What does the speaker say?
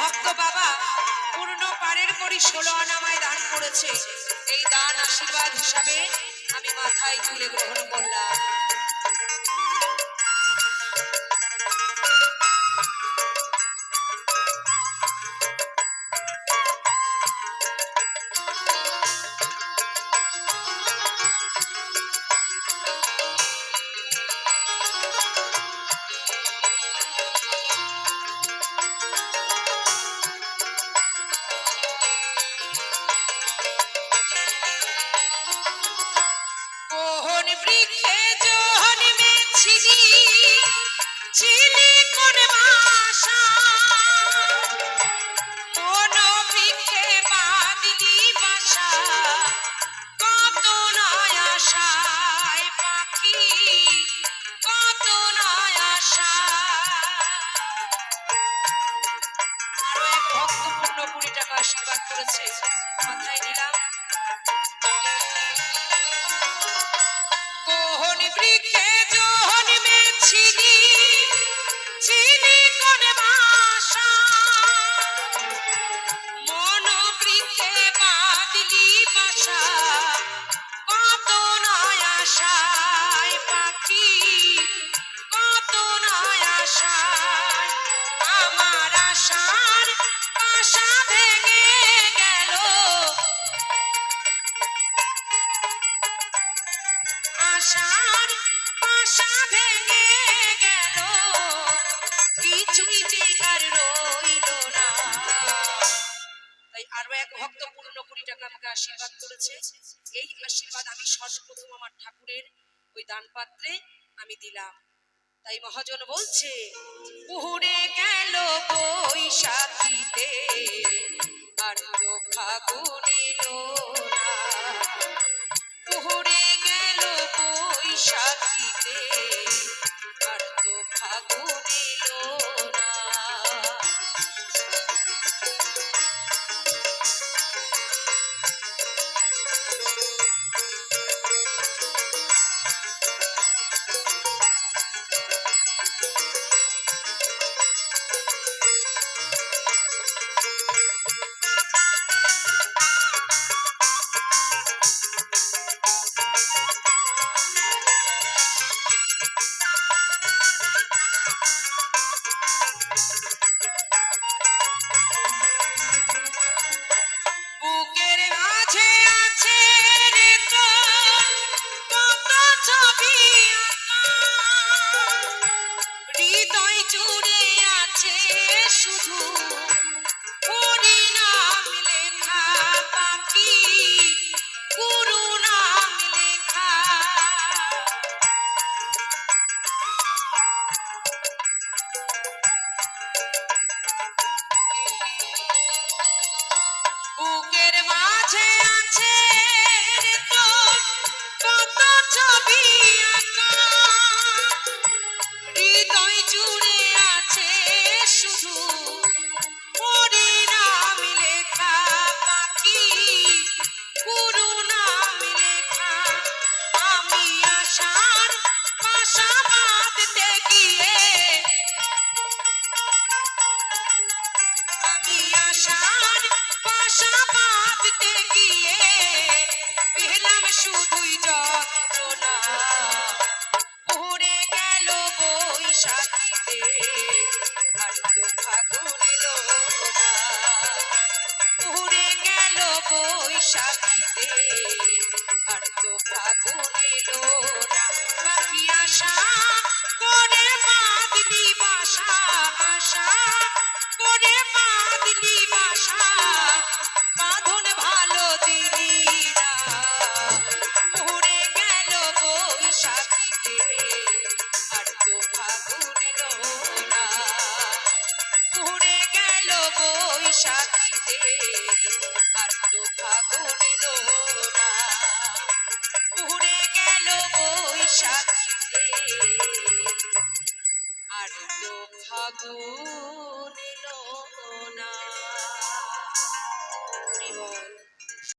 ভক্ত বাবা, পূর্ণ পারের করি ষোলো আনামায় দান করেছে। এই দান আশীর্বাদ হিসাবে আমি মাথায় তুলে গ্রহণ করলাম। Africa. Africa. ভেঙে গেল। কিছুই রইল না। তাই আরও এক ভক্ত পূর্ণ কুড়ি টাকা আমাকে আশীর্বাদ করেছে। এই আশীর্বাদ আমি সর্বপ্রথম আমার ঠাকুরের ওই দান পাত্রে আমি দিলাম। তাই মহাজন বলছে পুহুরে গেল বৈশাখীতে, আর তো ফাগুন এলো না। বৈশাখীতে আর তো ফাগুন না। আছে শুধু হরিনাম লেখা পাখি গুরু নাম লেখা। বুকের মাঝে আছে শুধুই যন্ত্রণা। পড়ে গেল বৈশাখীতে, আর তো ফাগুন এলো না পড়ে গেল বৈশাখীতে, আর তো পাখি আশা বৈশাখীতে আর তো ফাগুন না পড়ে গেল বৈশাখীতে আর তো ফাগুন না।